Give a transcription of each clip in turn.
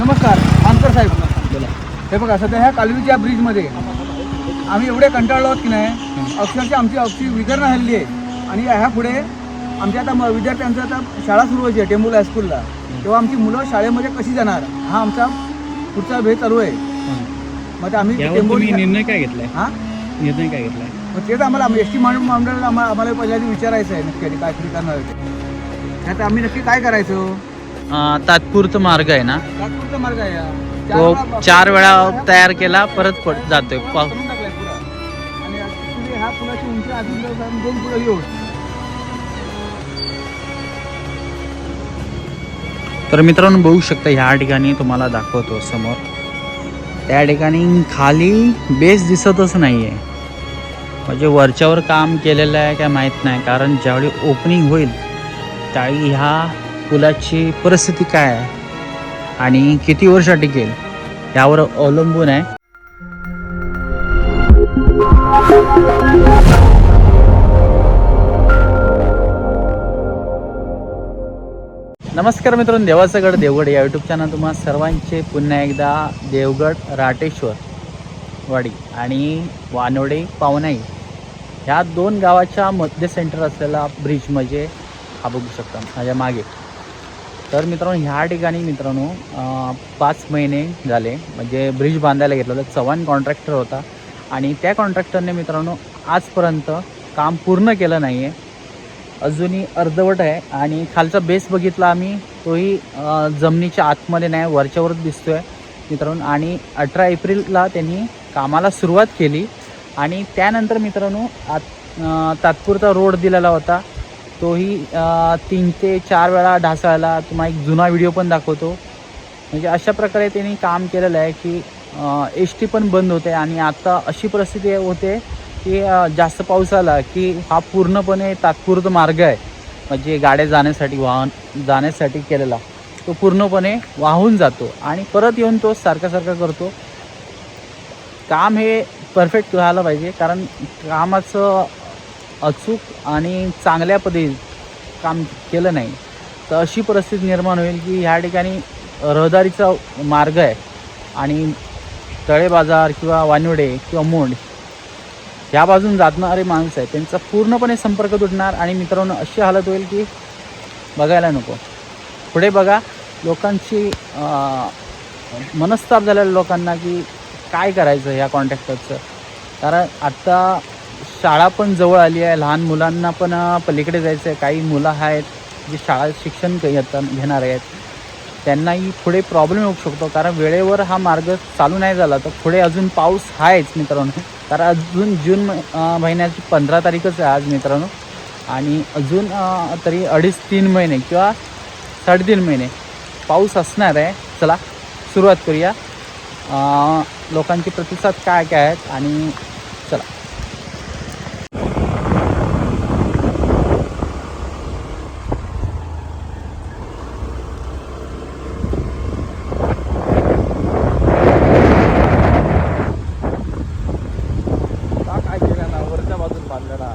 नमस्कार आमकर साहेब. बोला हे बघा सध्या ह्या कालवीच्या ब्रिजमध्ये आम्ही एवढे कंटाळलो आहोत की नाही? अक्षरशः आमची अक्षी विदर्न हल्ली आहे. आणि ह्या पुढे आमच्या आता म- विद्यार्थ्यांचं आता शाळा सुरू व्हायची आहे टेंबूल हायस्कूलला तेव्हा आमची मुलं शाळेमध्ये कशी जाणार? हा आमचा पुढचा भेद चालू आहे. मग ते आम्ही टेंबूल निर्णय काय घेतलाय? हां? निर्णय काय घेतलाय? मग तेच आम्हाला एस टी मंडळाला आम्हाला आम्हाला पहिल्या आधी विचारायचं आहे नक्की काय तरी करणार आता आम्ही नक्की काय करायचं? तात्पुरतं मार्ग आहे ना? तात्पुरता मार्ग आहे हा. तो वेळा- चार वेळा तयार केला परत पड जातोय. पा- करून टाकलाय पुरा. आणि actually ह्या पुलाची उंची अजून जर आम्ही दोन पुलं येऊ तर मित्रांनो बघू शकता ह्या ठिकाणी तुम्हाला दाखवतो समोर. त्या ठिकाणी खाली बेस दिसतच नाहीये. म्हणजे वरच्यावर काम केलेलं आहे काय माहीत नाही कारण ज्यावेळी ओपनिंग होईल त्यावेळी ह्या पुलाची परिस्थिती काय आहे? आणि किती वर्ष टिकेल यावर अवलंबून आहे. नमस्कार मित्रांनो देवाचं गड देवगड या यूट्यूब चॅनल तुम्हा सर्वांचे पुन्हा एकदा देवगड राटेश्वर वाडी आणि वानोडे पावनाई ह्या दोन गावाच्या मध्य सेंटर असलेला ब्रिज म्हणजे हा बघू शकता माझ्या मागे. तर मित्रांनो ह्या ठिकाणी मित्रांनो पाच महिने झाले. म्हणजे ब्रिज बांधायला घेतलं होतं. चव्हाण कॉन्ट्रॅक्टर होता. आणि त्या कॉन्ट्रॅक्टरने मित्रांनो आजपर्यंत काम पूर्ण केलं नाही आहे अजूनही अर्धवट आहे. आणि खालचा बेस बघितला आम्ही तोही जमिनीच्या आतमध्ये नाही वरच्यावरच दिसतो आहे मित्रांनो. आणि अठरा एप्रिलला त्यांनी कामाला सुरुवात केली. आणि त्यानंतर मित्रांनो आत तात्पुरता रोड दिलेला होता. तोही तीन ते चार वेळा ढासळला तुम्हाला एक जुना व्हिडिओ पण दाखवतो. म्हणजे अशा प्रकारे त्यांनी काम केलेलं आहे की एस टी पण बंद होते आणि आता अशी परिस्थिती होते की जास्त पाऊस आला की हा पूर्णपणे तात्पुरता मार्ग आहे. म्हणजे गाड्या जाण्यासाठी वाहन जाण्यासाठी केलेला. तो पूर्णपणे वाहून जातो आणि परत येऊन तो सारखा सारखा करतो. काम हे परफेक्ट व्हायला पाहिजे कारण कामाचं अचूक आणि चांगल्या पद्धतीत काम केलं नाही तर अशी परिस्थिती निर्माण होईल की ह्या ठिकाणी रहदारीचा मार्ग आहे आणि तळे बाजार किंवा वानवडे किंवा मोंड ह्या बाजून जातणारे माणसं आहे त्यांचा पूर्णपणे संपर्क तुटणार आणि मित्रांनो अशी हालत होईल की बघायला नको. पुढे बघा लोकांची मनस्ताप झालेल्या लोकांना की काय करायचं ह्या कॉन्ट्रॅक्टरचं कारण आत्ता शाळा पण जवळ आली आहे. लहान मुलांना पण पलीकडे जायचं आहे. काही मुलं आहेत जे शाळा शिक्षण घेणार आहेत. त्यांनाही पुढे प्रॉब्लेम येऊ शकतो. कारण वेळेवर हा मार्ग चालू नाही झाला. तर पुढे अजून पाऊस आहेच मित्रांनो. कारण अजून जून महिन्याची पंधरा तारीखच आहे आज मित्रांनो. आणि अजून तरी अडीच तीन महिने किंवा साडेतीन महिने पाऊस असणार आहे. चला सुरुवात करूया. लोकांचे प्रतिसाद काय काय आहेत आणि चला काय केलं ना वरच्या बाजून बांधलेला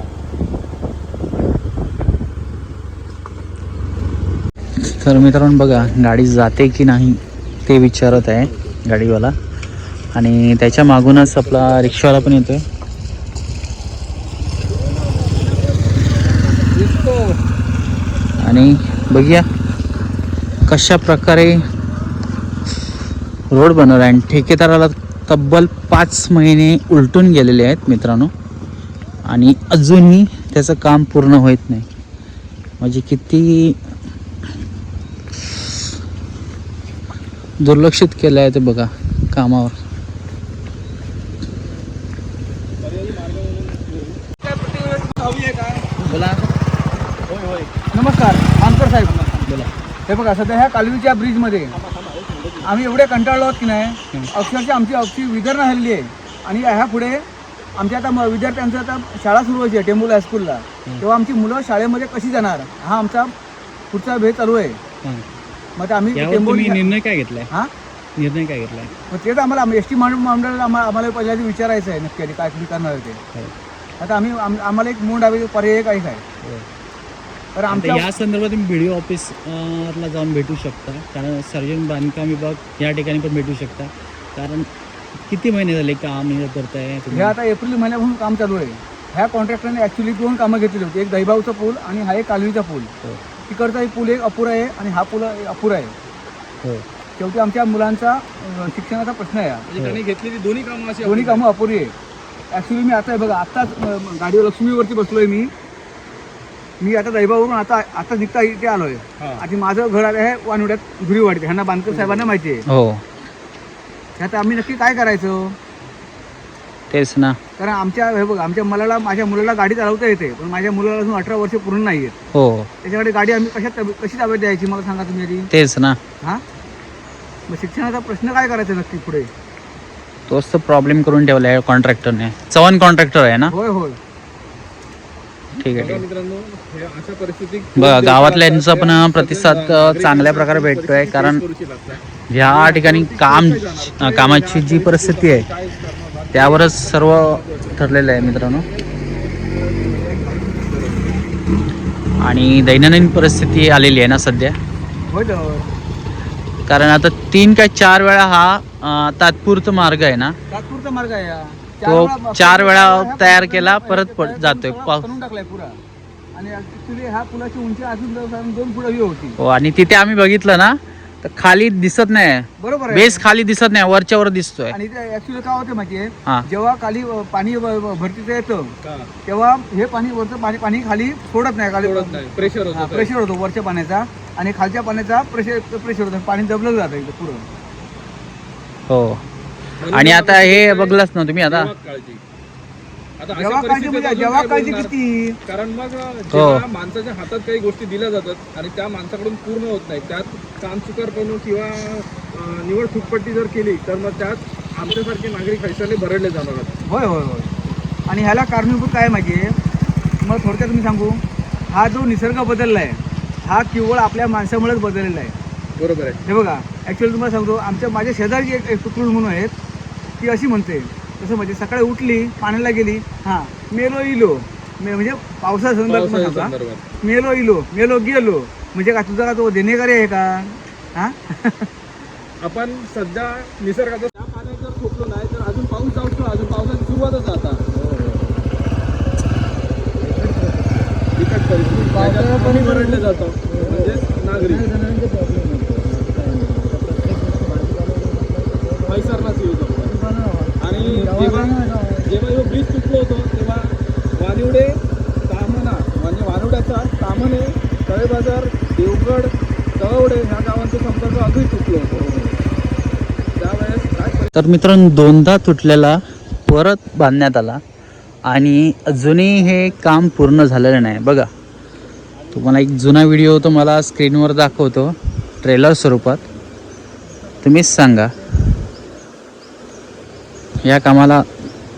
तर मित्रांनो बघा गाडी जाते की नाही ते विचारत आहे गाडीवाला. आणि त्याच्या मागूनच आपला रिक्षावाला पण येतोय. आणि बघूया कशा प्रकारे रोड बनवला आणि ठेकेदाराला तब्बल पाच महिने उलटून गेलेले आहेत मित्रांनो. आणि अजूनही त्याचं काम पूर्ण होत नाही. म्हणजे किती दुर्लक्षित केलं आहे ते बघा कामावर. बोला. नमस्कार आमकर साहेब. बोला. हे बघा सध्या ह्या कालवीच्या ब्रिजमध्ये आम्ही एवढे कंटाळलो आहोत की नाही अक्षरशः आमची अक्षी विदर्न हल्ली आहे. आणि ह्या पुढे आमच्या आता विद्यार्थ्यांचं आता शाळा सुरू व्हायची आहे टेंबूल हायस्कूलला. तेव्हा आमची मुलं शाळेमध्ये कशी जाणार हा आमचा पुढचा भेद चालू आहे. मग ते आम्ही यावर टेंबूल तुम्ही निर्णय काय घेतलाय? हां? निर्णय काय घेतलाय? मग तेच आम्हाला एस टी मंडळाला आम्हाला आम्हाला पहिल्या आधी विचारायचं आहे नक्की आधी काय तुम्ही करणार आहे ते. हो. आता आम्ही आम- आम्हाला एक मूळ डावे पर्याय काय काय तर आता आमच्या या संदर्भात तुम्ही व्हिडिओ ऑफिस अं, ला जाऊन भेटू शकता. कारण सर्जन बांधकाम विभाग या ठिकाणी पण भेटू शकता. कारण किती महिने झाले काम हे करताय? हे आता एप्रिल महिन्यापासून काम चालू आहे. ह्या कॉन्ट्रॅक्टरने ॲक्च्युली दोन कामं घेतलेली होती. एक दहीबावचा पूल आणि हा एक कालवीचा पूल. हो. तिकडचा एक पूल एक अपुरा आहे आणि हा पूल एक अपुरा आहे. हो. शेवटी आमच्या मुलांचा अं, शिक्षणाचा प्रश्न आहे हा. म्हणजे त्यांनी घेतलेली दोन्ही कामं अशी दोन्ही कामं अपुरी आहे. ॲक्च्युली मी आता हे बघा आत्ताच अं, गाडीवर लक्ष्मीवरती बसलोय मी. मी आता दैबावरून आता आता निघता इथे आलोय. हा. आणि माझं घर आहे वानुड्यात गुरीवाडीत ह्यांना बांधकर साहेबांना माहिती आहे. हो. ह्यात आम्ही नक्की काय करायचं? तेच ना. कारण आमच्या हे बघा आमच्या मुलाला माझ्या मुलाला गाडी चालवता येते पण माझ्या मुलाला अजून अठरा वर्ष पूर्ण नाही आहेत हो. त्याच्याकडे गाडी आम्ही कशा कशी ताब्यात द्यायची मला सांगा तुम्ही आधी? तेच ना. हां? मग शिक्षणाचा प्रश्न काय करायचा नक्की पुढे? तोच तर प्रॉब्लेम करून ठेवला आहे कॉन्ट्रॅक्टरने चव्हाण कॉन्ट्रॅक्टर आहे ना? होय होय. ठीक आहे ठीक आहे. मित्रांनो हे अशा परिस्थिती बघा गावातल्यांचा पण प्रतिसाद अ, चांगल्या प्रकारे भेटतोय कारण ह्या ठिकाणी काम अ, कामाची जी परिस्थिती आहे त्यावरच सर्व ठरलेलं आहे मित्रांनो. आणि दैनंदिन परिस्थिती आलेली आहे ना सध्या. कारण आता तीन काय चार वेळा हा तात्पुरता मार्ग आहे ना. तात्पुरता मार्ग आहे. तो चार वेळा तयार केला, परत पड- जातोय. हो आणि तिथे आम्ही बघितलं ना तर खाली दिसत नाही. बरोबर आहे. बेस खाली दिसत नाही वरच्या वर दिसतोय. आणि ते ऍक्च्युली काय होते माहितीये? हा. जेव्हा खाली अ, पाणी व- भरतीचं येतं तेव्हा हे पाणी वरचं पाणी पाणी खाली सोडत नाही. खाली प्रेशर हा, होतं. प्रेशर होतो वरच्या पाण्याचा. आणि खालच्या पाण्याचा प्रेशर प्रेशर होतं. पाणी दबलं जातं इथं पुढं हो. आणि आता हे बघलाच ना तुम्ही आता? काळजी. जेव्हा काळजी म्हणजे जेव्हा काळजी? किती? कारण मग हो. जेव्हा माणसाच्या हातात काही गोष्टी दिल्या जातात आणि त्या माणसाकडून पूर्ण होत नाही त्यात काम चुकारपणूक किंवा निवड फुटपट्टी जर केली तर मग त्यात आमच्यासारखे नागरिक हैशाने भरडले जाणार होय होय होय. आणि ह्याला कारणीभूत काय माहिती आहे मग थोडक्यात मी सांगू. हा जो निसर्ग बदलला आहे हा केवळ आपल्या माणसामुळेच बदललेला आहे. बरोबर आहे. हे बघा ॲक्च्युअली तुम्हाला सांगतो आमच्या माझ्या शेजारी एक एक कुत्रूड म्हणून आहेत ती अशी म्हणते तसं म्हणजे सकाळी उठली पाण्याला गेली हां मेलो इलो. मे म्हणजे पावसा संदर्भात पावसाच्या सांगा संदर्भात. मेलो इलो. मेलो गेलो. म्हणजे का तुझा का तो देणेकरी आहे का? हां? आपण सध्या निसर्गाचा त्या पाण्यात जर थोपलो नाही तर अजून पाऊस जाऊ अजून पावसाची सुरुवातच आता. बिकट परिस्थिती. पाणी भरडलं जातं. म्हणजे नागरिक पैसारलाच येऊ शकतो आणि जेव्हा जेव्हा ह्यो ब्रिज तुटलो होतो तेव्हा वानिवडे तामना म्हणजे वानिवड्याचा तामणे तळेबाजार देवगड तळवडे ह्या गावांचा संपर्क अगदी तुटलो होतो. त्यावेळेस काय तर मित्रांनो दोनदा तुटलेला परत बांधण्यात आला आणि अजूनही हे काम पूर्ण झालेलं नाही. बघा तुम्हाला एक जुना व्हिडिओ तो मला स्क्रीनवर दाखवतो ट्रेलर स्वरूपात. तुम्हीच सांगा. या कामाला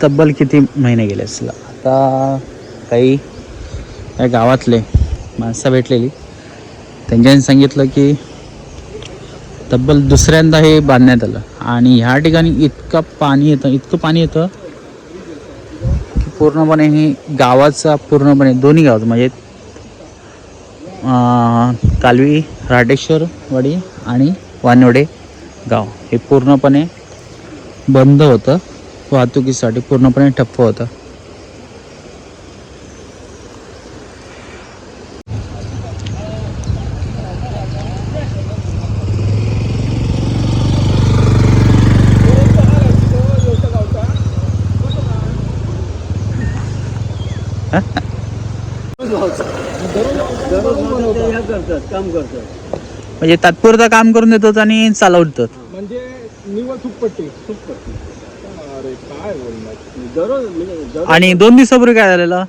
तब्बल किती महिने गेले असला आता काही या गावातले माणसं भेटलेली. त्यांच्यानी सांगितलं की तब्बल दुसऱ्यांदा हे बांधण्यात आलं. आणि ह्या ठिकाणी इतकं पाणी येतं इतकं पाणी येतं की पूर्णपणे हे गावाचा पूर्णपणे दोन्ही गावात म्हणजे कालवी राटेश्वरवाडी आणि वानवडे गाव हे पूर्णपणे बंद होतं. वाहतुकीसाठी पूर्णपणे ठप्प होतं. म्हणजे तात्पुरता काम करून देतात आणि चालवतात म्हणजे निवड चुकपट्टी चुकपट्टी काय बोलणार? दररोज म्हणजे आणि दोन दिवसापूर्वी काय झालेलं?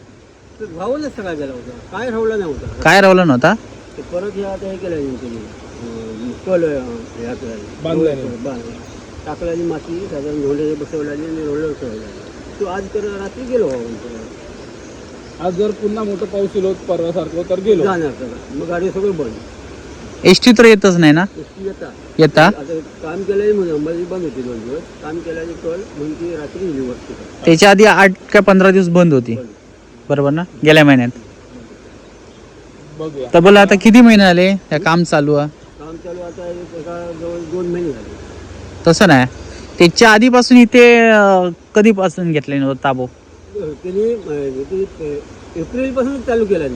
राहूनच सगळा गेला होता. काय राहलं नाही होता? काय रावलं नव्हता? ते परत हे आता हे केलं तुम्ही कल टाकला आणि माती साधारण बसवला आणि ठेवला तो आज कर रात्री गेलो आज जर पुन्हा मोठं पाऊस येलो परवासारखं तर गेलो. जाणार मग गाडी सगळं बंद. एस टी तर येतच नाही ना? एसटी येता. येता? आता काम केलं म्हणून अंबाजी बंद होती दोन दिवस. काम केल्याने कल म्हणून ती रात्री गेली वस्ती त्याच्या आधी आठ का पंधरा दिवस बंद होती. बरोबर ना? गेल्या महिन्यात. बघूया. तबल आता किती महिने आले? त्या काम चालू आहे? काम चालू आता एक- एका जवळ दोन महिने झाले. तसं नाही. त्याच्या आधीपासून इथे अं, कधीपासून घेतले नव्हतं ताबो? त्यांनी ते एप्रिलपासून चालू केला.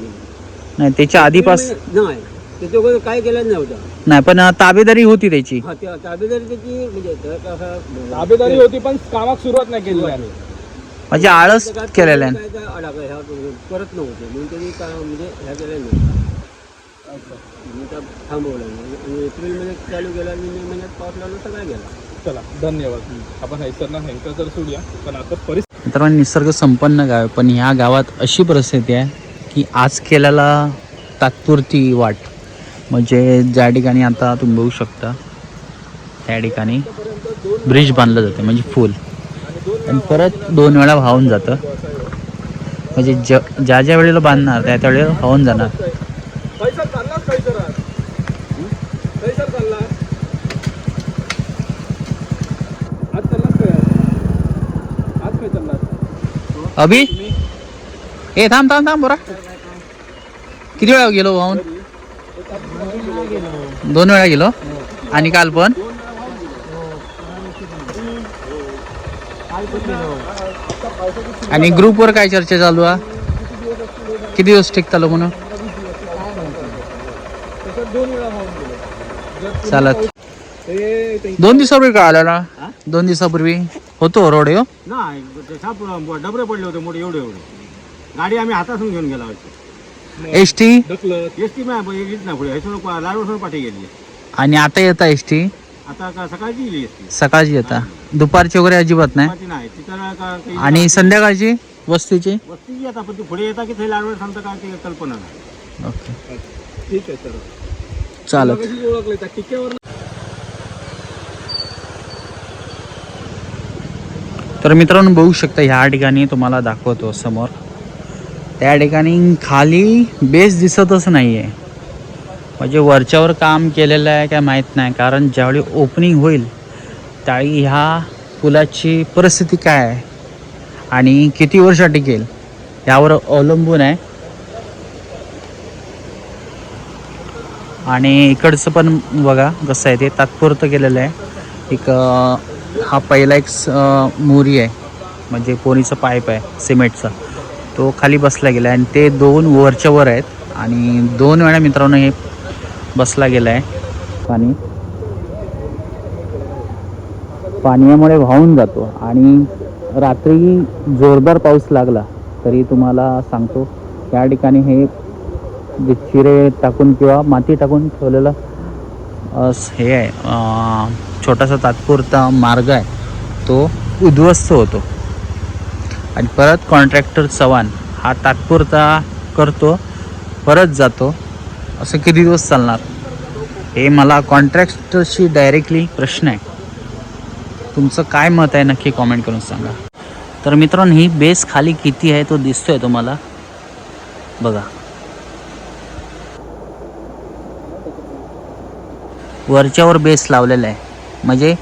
नाही त्याच्या आधीपासून एप्रिल नाही. काय केलं नव्हतं नाही पण अं, ताबेदारी होती त्याची. हा त्या ताबेदारी त्याची म्हणजे कसं- ताबेदारी होती पण कामाक सुरुवात नाही केली म्हणजे आळस केलेलं आहे. काय काय अडकलं ह्या करत नव्हते. म्हणून त्यांनी का म्हणजे ह्या केल्या नाही. म्हणून त्या थांबवलं आणि एप्रिलमध्ये चालू केला आणि मे महिन्यात पाऊस लागला सगळा गेला चला धन्यवाद. आपण हैसरना तर सोडूया पण आता परिस्थिती मित्रांनो निसर्ग संपन्न गाव आहे पण ह्या गावात अशी परिस्थिती आहे की आज केल्याला तात्पुरती वाट. म्हणजे ज्या ठिकाणी आता तुम्ही बघू शकता त्या ठिकाणी ब्रिज बांधलं जाते म्हणजे फुल. आणि परत दोन वेळा वाहून जातं. म्हणजे ज ज्या ज्या वेळेला बांधणार त्या त्या वेळेला वाहून जाणार. अभि? ए थांब थांब थांब बरा. किती वेळा गेलो वाहून? दोन वेळा गेलो? आणि काल पण? आणि ग्रुपवर काय चर्चा चालू आहे? किती दिवस टिकतालो म्हणून? चालत दोन दिवसापूर्वी का आलेला दोन दिवसापूर्वी? होतो रोड हो डबरे पडले होते मोठे एवढे एवढे. गाडी आम्ही हातातून घेऊन गेला होती. S T? ढकलत. एस टी मॅप येत नाही पुढे. लाडवसून पाठी गेली. आणि आता येता एस टी? आता का सकाळची गेली एस टी? सकाळची येता. दुपारची वगैरे अजिबात नाही? पाठी नाही. तिथं का काही- आणि संध्याकाळची वस्तीची? वस्ती आता पण ती पुढे येता की ते लाडवर सांगता काय ते कल्पना नाही. ओके. ठीक आहे सर चालत. कशी ओळखले त्या टिक्यावर तर मित्रांनो बघू शकता ह्या ठिकाणी तुम्हाला दाखवतो समोर. त्या ठिकाणी खाली बेस दिसतच नाही आहे म्हणजे वरच्यावर काम केलेलं आहे काय माहीत नाही कारण ज्यावेळी ओपनिंग होईल त्यावेळी ह्या पुलाची परिस्थिती काय आहे आणि किती वर्ष टिकेल यावर अवलंबून आहे. आणि इकडचं पण बघा कसं आहे ते तात्पुरतं केलेलं आहे. एक हा पहिला एक मोरी आहे. म्हणजे पोरीचं पाईप आहे सिमेंटचा. तो खाली बसला गेला आहे आणि ते दोन वरच्या वर आहेत. आणि दोन वेळा मित्रांनो हे बसला गेला आहे पाणी. पाण्यामुळे वाहून जातो. आणि रात्री जोरदार पाऊस लागला तरी तुम्हाला सांगतो या ठिकाणी हे जे चिरे टाकून किंवा माती टाकून ठेवलेलं हे आहे. छोटासा तात्पुरता मार्ग आहे. तो उद्ध्वस्त होतो. आणि परत कॉन्ट्रॅक्टर चव्हाण हा तात्पुरता करतो परत जातो. असं किती दिवस चालणार? हे मला कॉन्ट्रॅक्टरशी डायरेक्टली प्रश्न आहे. तुमचं काय मत आहे नक्की कॉमेंट करून सांगा. तर मित्रांनो ही बेस खाली किती आहे तो दिसतोय तुम्हाला. बघा. वरच्यावर बेस लावलेला आहे. म्हणजे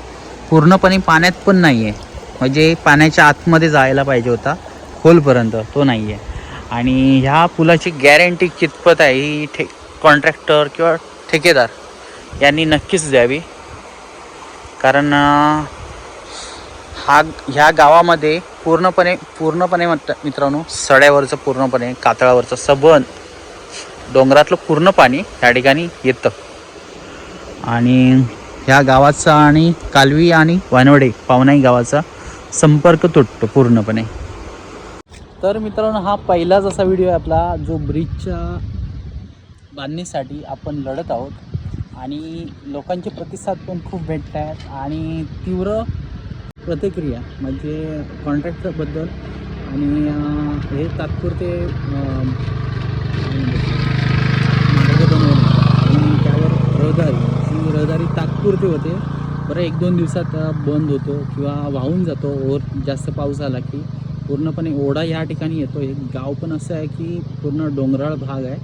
पूर्णपणे पाण्यात पण नाही आहे म्हणजे पाण्याच्या आतमध्ये जायला पाहिजे होता. खोलपर्यंत तो नाही आहे आणि ह्या पुलाची गॅरंटी कितपत आहे ही ठे कॉन्ट्रॅक्टर किंवा ठेकेदार यांनी नक्कीच द्यावी. कारण हा ह्या गावामध्ये पूर्णपणे पूर्णपणे मत मित्रांनो सड्यावरचं पूर्णपणे कातळावरचं सबन डोंगरातलं पूर्ण पाणी ह्या ठिकाणी येतं. आणि ह्या गावाचा आणि कालवी आणि वानवडे पावनाई गावाचा संपर्क तुटतो पूर्णपणे. तर मित्रांनो हा पहिलाच असा व्हिडिओ आहे आपला जो ब्रिजच्या बांधणीसाठी आपण लढत आहोत. आणि लोकांचे प्रतिसाद पण खूप भेटत आहेत आणि तीव्र प्रतिक्रिया म्हणजे कॉन्ट्रॅक्टरबद्दल आणि हे तात्पुरते आणि त्यावर रहदारी ही रहदारी तात्पुरते होते. बरं एक दोन दिवसात बंद होतो किंवा वाहून जातो. ओर जास्त पाऊस आला की पूर्णपणे ओढा ह्या ठिकाणी येतो. हे गाव पण असं आहे की पूर्ण डोंगराळ भाग आहे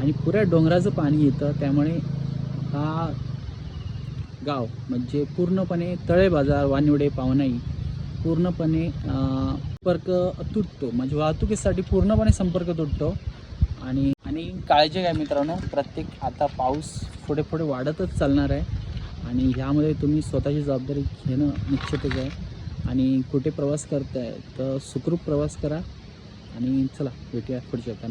आणि पुऱ्या डोंगराचं पाणी येतं. त्यामुळे हा गाव म्हणजे पूर्णपणे तळे बाजार वानिवडे पावनाई पूर्णपणे संपर्क तुटतो. म्हणजे वाहतुकीसाठी पूर्णपणे संपर्क तुटतो. आणि आणि काळजी घ्या मित्रांनो. प्रत्येक आता पाऊस पुढे पुढे वाढतच चालणार आहे. आणि ह्यामध्ये तुम्ही स्वतःची जबाबदारी घेणं निश्चितच आहे. आणि कुठे प्रवास करताय तर सुखरूप प्रवास करा. आणि चला भेटूया पुढच्या एका